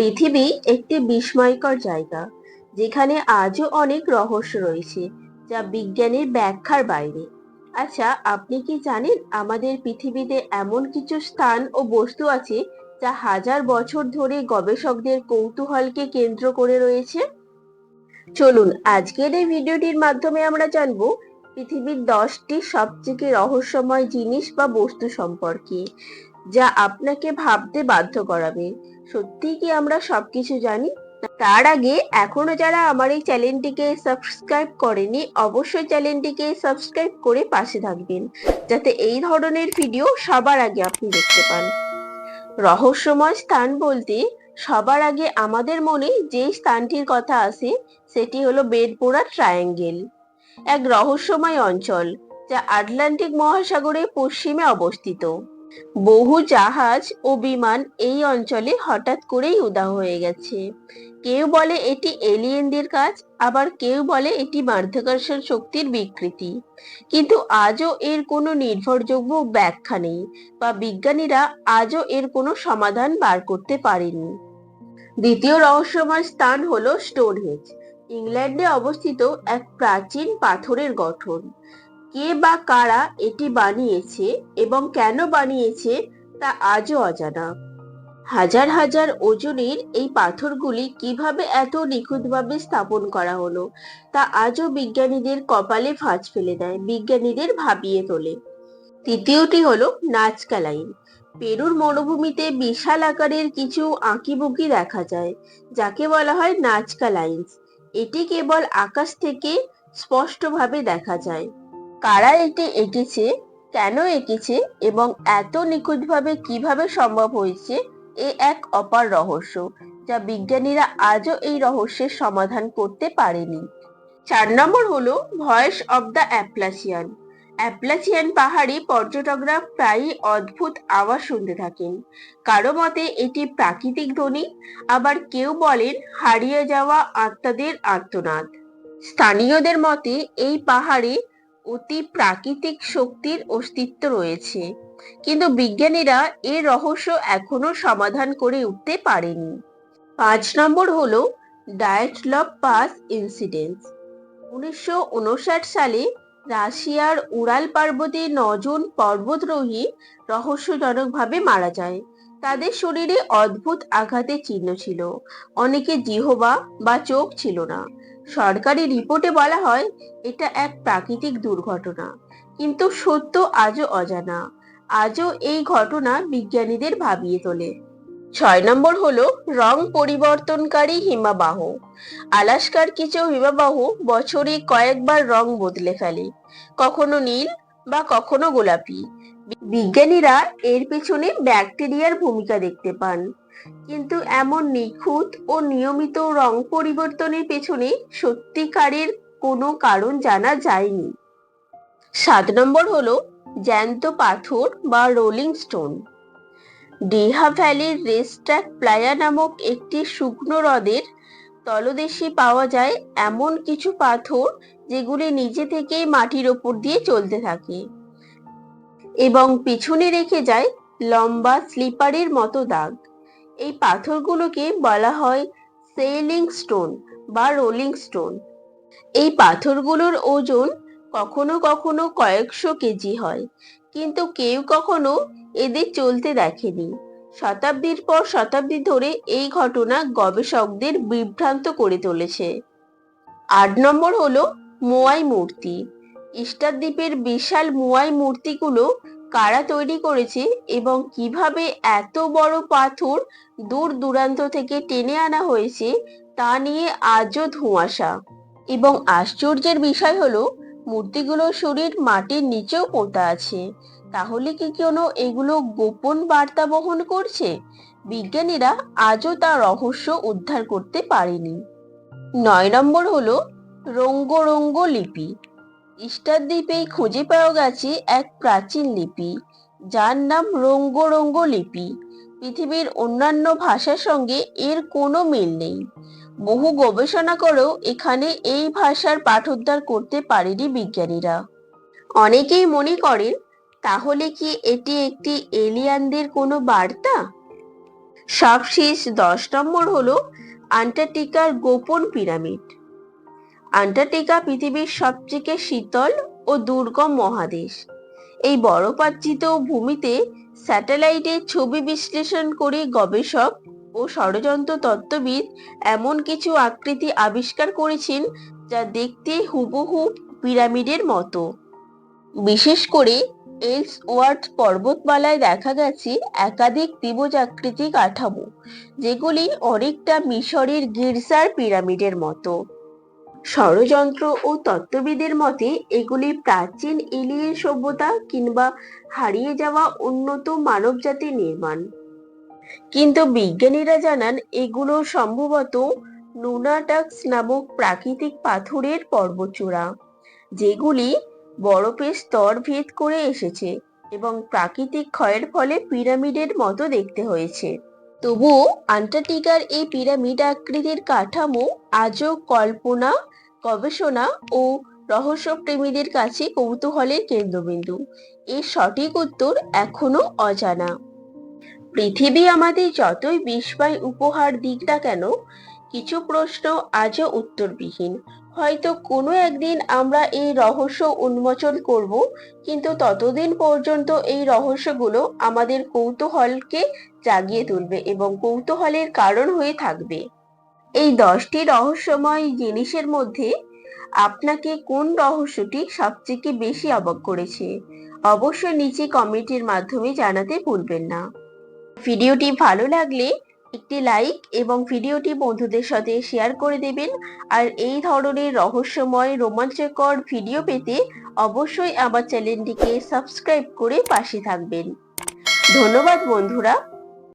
পৃথিবী একটি বিস্ময়কর জায়গা, যেখানে আজও অনেক রহস্য রয়েছে যা বিজ্ঞানের ব্যাখ্যার বাইরে। আচ্ছা আপনি কি জানেন আমাদের পৃথিবীতে এমন কিছু স্থান ও বস্তু আছে যা হাজার বছর ধরে গবেষকদের কৌতূহলকে কেন্দ্র করে রয়েছে? চলুন, আজকের এই ভিডিওটির মাধ্যমে আমরা জানব পৃথিবীর দশটি সবথেকে রহস্যময় জিনিস বা বস্তু সম্পর্কে, যা আপনাকে ভাবতে বাধ্য করাবে। সত্যিই কি আমরা সবকিছু জানি? তার আগে এখনও যারা আমার এই চ্যানেলটিকে সাবস্ক্রাইব করেনি, অবশ্যই চ্যানেলটিকে সাবস্ক্রাইব করে পাশে থাকবেন, যাতে এই ধরনের ভিডিও সবার আগে আপনি দেখতে পান। রহস্যময় স্থান বলতে সবার আগে আমাদের মনে যে স্থানটির কথা আসে সেটি হলো বেদপুরা ট্রায়াঙ্গেল। এক রহস্যময় অঞ্চল যা আটলান্টিক মহাসাগরের পশ্চিমে অবস্থিত। বহু জাহাজ ও বিমান এই অঞ্চলে হঠাৎ করেই উদা হয়ে গেছে। কেউ বলে এটি এলিয়েনদের কাজ, আবার কেউ বলে এটি মাধ্যাকর্ষণ শক্তির বিকৃতি। কিন্তু আজও এর কোনো নির্ভরযোগ্য ব্যাখ্যা নেই বা বিজ্ঞানীরা আজও এর কোনো সমাধান বার করতে পারেনি। দ্বিতীয় রহস্যময় স্থান হলো স্টোনহেঞ্জ ইংল্যান্ডে অবস্থিত এক প্রাচীন পাথরের গঠন। কে বা কারা এটি বানিয়েছে এবং কেন বানিয়েছে তা আজও অজানা। হাজার হাজার ওজনের এই পাথরগুলি কীভাবে এত নিখুঁতভাবে স্থাপন করা হলো, তা আজও বিজ্ঞানীদের কপালে ভাঁজ ফেলে দেয়, বিজ্ঞানীদের ভাবিয়ে তোলে। তৃতীয়টি হলো নাচকা লাইন পেরুর মরুভূমিতে বিশাল আকারের কিছু আঁকিবুকি দেখা যায়, যাকে বলা হয় নাচকা লাইন্স এটি কেবল আকাশ থেকে স্পষ্টভাবে দেখা যায়। কারা এটি এঁকেছে, কেন এঁকেছে এবং এত নিখুঁতভাবে কীভাবে সম্ভব হয়েছে, এ এক অপার রহস্য, যা বিজ্ঞানীরা আজও এই রহস্যের সমাধান করতে পারেনি। চার নম্বর হলো voice of the Appalachian. Appalachian পাহাড়ি পর্যটকরা প্রায়ই অদ্ভুত আওয়াজ শুনতে থাকেন। কারও মতে এটি প্রাকৃতিক ধ্বনি, আবার কেউ বলেন হারিয়ে যাওয়া আত্মাদের আর্তনাদ। স্থানীয়দের মতে এই পাহাড়ে অতি প্রাকৃতিক শক্তির অস্তিত্ব রয়েছে, কিন্তু বিজ্ঞানীরা এর রহস্য এখনও সমাধান করে উঠতে পারেনি। পাঁচ নম্বর হলো ডায়েটলভ পাস ইনসিডেন্স। উনিশশো উনষাট সালে রাশিয়ার উড়াল পার্বতে নজন পর্বতরোহী রহস্যজনকভাবে মারা যায়। তাদের শরীরে অদ্ভুত আঘাতের চিহ্ন ছিল। অনেকে জিহবা বা চোখ ছিল না। সরকারি রিপোর্টে বলা হয়, এটা এক প্রাকৃতিক দুর্ঘটনা। কিন্তু সত্য আজও অজানা। আজও এই ঘটনা বিজ্ঞানীদের ভাবিয়ে তোলে। ছয় নম্বর হলো রং পরিবর্তনকারী হিমাবাহ। আলাস্কার কিছু হিমাবাহ বছরে কয়েকবার রং বদলে ফেলে, কখনো নীল বা কখনো গোলাপি। বিজ্ঞানীরা এর পেছনে ব্যাকটেরিয়ার ভূমিকা দেখতে পান, কিন্তু এমন নিখুঁত ও নিয়মিত রং পরিবর্তনের পেছনে সত্যিকারের কোনো কারণ জানা যায়নি। সাত নম্বর হলো জ্যান্ত পাথর বা রোলিং স্টোন। ডিহা ভ্যালির রেস্ট্যাক প্লায়া নামক একটি শুকনো হ্রদের তলদেশে পাওয়া যায় এমন কিছু পাথর যেগুলি নিজে থেকেই মাটির ওপর দিয়ে চলতে থাকে এবং পিছনে রেখে যায় লম্বা স্লিপারের মতো দাগ। এই পাথরগুলোকে বলা হয় সেলিং স্টোন বা রোলিং স্টোন। এই পাথরগুলোর ওজন কখনো কখনো কয়েকশো কেজি হয়। কিন্তু কেউ কখনো এদের চলতে দেখেনি। শতাব্দীর পর শতাব্দী ধরে এই ঘটনা গবেষকদের বিভ্রান্ত করে তুলেছে। আট নম্বর হলো মোয়াই মূর্তি। ইস্টার দ্বীপের বিশাল মোয়াই মূর্তিগুলো কারা তৈরি করেছে এবং কীভাবে এত বড় পাথর দূর দূরান্ত থেকে টেনে আনা হয়েছে তা নিয়ে আজও ধোঁয়াশা। এবং আশ্চর্যের বিষয় হলো মূর্তিগুলোর শরীর মাটির নিচেও পোঁতা আছে। তাহলে কি কোনো এগুলো গোপন বার্তা বহন করছে? বিজ্ঞানীরা আজও তার রহস্য উদ্ধার করতে পারেনি। নয় নম্বর হলো রঙ্গ রঙ্গ লিপি। ইস্টার দ্বীপেই খুঁজে পাওয়া গেছে এক প্রাচীন লিপি, যার নাম রঙ্গ রঙ্গ লিপি। পৃথিবীর অন্যান্য ভাষার সঙ্গে এর কোনো মিল নেই। বহু গবেষণা করেও এখানে এই ভাষার পাঠোদ্ধার করতে পারেনি বিজ্ঞানীরা। অনেকেই মনে করেন, তাহলে কি এটি একটি এলিয়ানদের কোনো বার্তা? সবশেষ দশ নম্বর হলো আন্টার্কটিকার গোপন পিরামিড। আন্টার্কটিকা পৃথিবীর সবথেকে শীতল ও দুর্গম মহাদেশ। এই বরফাচ্ছিত ভূমিতে স্যাটেলাইটের ছবি বিশ্লেষণ করে গবেষক ও ষড়যন্ত্র তত্ত্ববিদ এমন কিছু আকৃতি আবিষ্কার করেছেন যা দেখতে হুবহু পিরামিডের মতো। বিশেষ করে এলস ওয়ার্ড পর্বতমালায় দেখা গেছে একাধিক ত্রিভুজ আকৃতি কাঠামো, যেগুলি অনেকটা মিশরের গির্জার পিরামিডের মতো। ষড়যন্ত্র ও তত্ত্ববিদের মতে, এগুলি প্রাচীন এলিয়েন সভ্যতা কিংবা হারিয়ে যাওয়া উন্নত মানবজাতির নির্মাণ। কিন্তু বিজ্ঞানীরা জানান, এগুলো সম্ভবত নুনাটাক্স নামক প্রাকৃতিক পাথরের পর্বতচূড়া, যেগুলি বরফের স্তর ভেদ করে এসেছে এবং প্রাকৃতিক ক্ষয়ের ফলে পিরামিডের মতো দেখতে হয়েছে। তবুও আন্টার্কটিকার এই পিরামিড আকৃতির কাঠামো আজও কল্পনা, গবেষণা ও রহস্যপ্রেমীদের কাছে কৌতূহলের কেন্দ্রবিন্দু। এর সঠিক উত্তর এখনও অজানা। পৃথিবী আমাদের যতই বিস্ময় উপহার দিক না কেন, কিছু প্রশ্ন আজও উত্তরবিহীন। হয়তো কোনো একদিন আমরা এই রহস্য উন্মোচন করব, কিন্তু ততদিন পর্যন্ত এই রহস্যগুলো আমাদের কৌতূহলকে জাগিয়ে তুলবে এবং কৌতূহলের কারণ হয়ে থাকবে। এই দশটি রহস্যময় জিনিসের মধ্যে আপনাকে কোন রহস্যটি সবথেকে বেশি অবাক করেছে? অবশ্যই নিচে কমেন্টের মাধ্যমে জানাতে ভুলবেন না। ভিডিওটি ভালো লাগলে একটি লাইক এবং ভিডিওটি বন্ধুদের সাথে শেয়ার করে দেবেন। আর এই ধরনের রহস্যময়, রোমাঞ্চকর ভিডিও পেতে অবশ্যই আমার চ্যানেলটিকে সাবস্ক্রাইব করে পাশে থাকবেন। ধন্যবাদ বন্ধুরা।